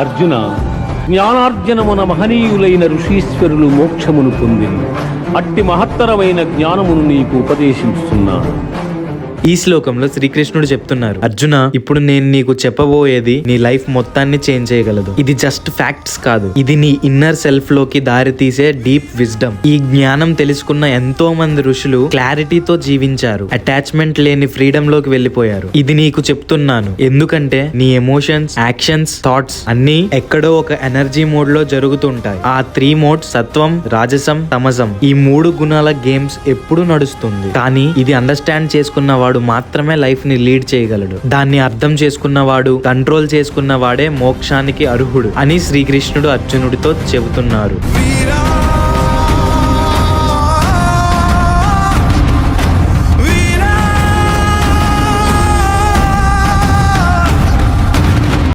అర్జున జ్ఞానార్జనమున మహనీయులైన ఋషీశ్వరులు మోక్షమును పొందిరి అట్టి మహత్తరమైన జ్ఞానమును నీకు ఉపదేశించుతున్నాను. ఈ శ్లోకంలో శ్రీకృష్ణుడు చెప్తున్నారు అర్జున ఇప్పుడు నేను నీకు చెప్పబోయేది నీ లైఫ్ మొత్తాన్ని చేంజ్ చేయగలదు. ఇది జస్ట్ ఫ్యాక్ట్స్ కాదు. ఇది నీ ఇన్నర్ సెల్ఫ్లోకి దారి తీసే డీప్ విజ్డమ్. ఈ జ్ఞానం తెలుసుకున్న ఎంతో మంది ఋషులు క్లారిటీతో జీవించారు. అటాచ్మెంట్ లేని ఫ్రీడమ్లోకి వెళ్ళిపోయారు. ఇది నీకు చెప్తున్నాను. ఎందుకంటే నీ ఎమోషన్స్ యాక్షన్స్ థాట్స్ అన్ని ఎక్కడో ఒక ఎనర్జీ మోడ్లో జరుగుతుంటాయి. ఆ త్రీ మోడ్ సత్వం రాజసం తమసం ఈ మూడు గుణాల గేమ్స్ ఎప్పుడు నడుస్తుంది. కానీ ఇది అండర్స్టాండ్ చేసుకున్న వాడు వాడు మాత్రమే లైఫ్ని లీడ్ చేయగలడు. దాన్ని అర్థం చేసుకున్నవాడు కంట్రోల్ చేసుకున్నవాడే మోక్షానికి అర్హుడు అని శ్రీకృష్ణుడు అర్జునుడితో చెబుతున్నారు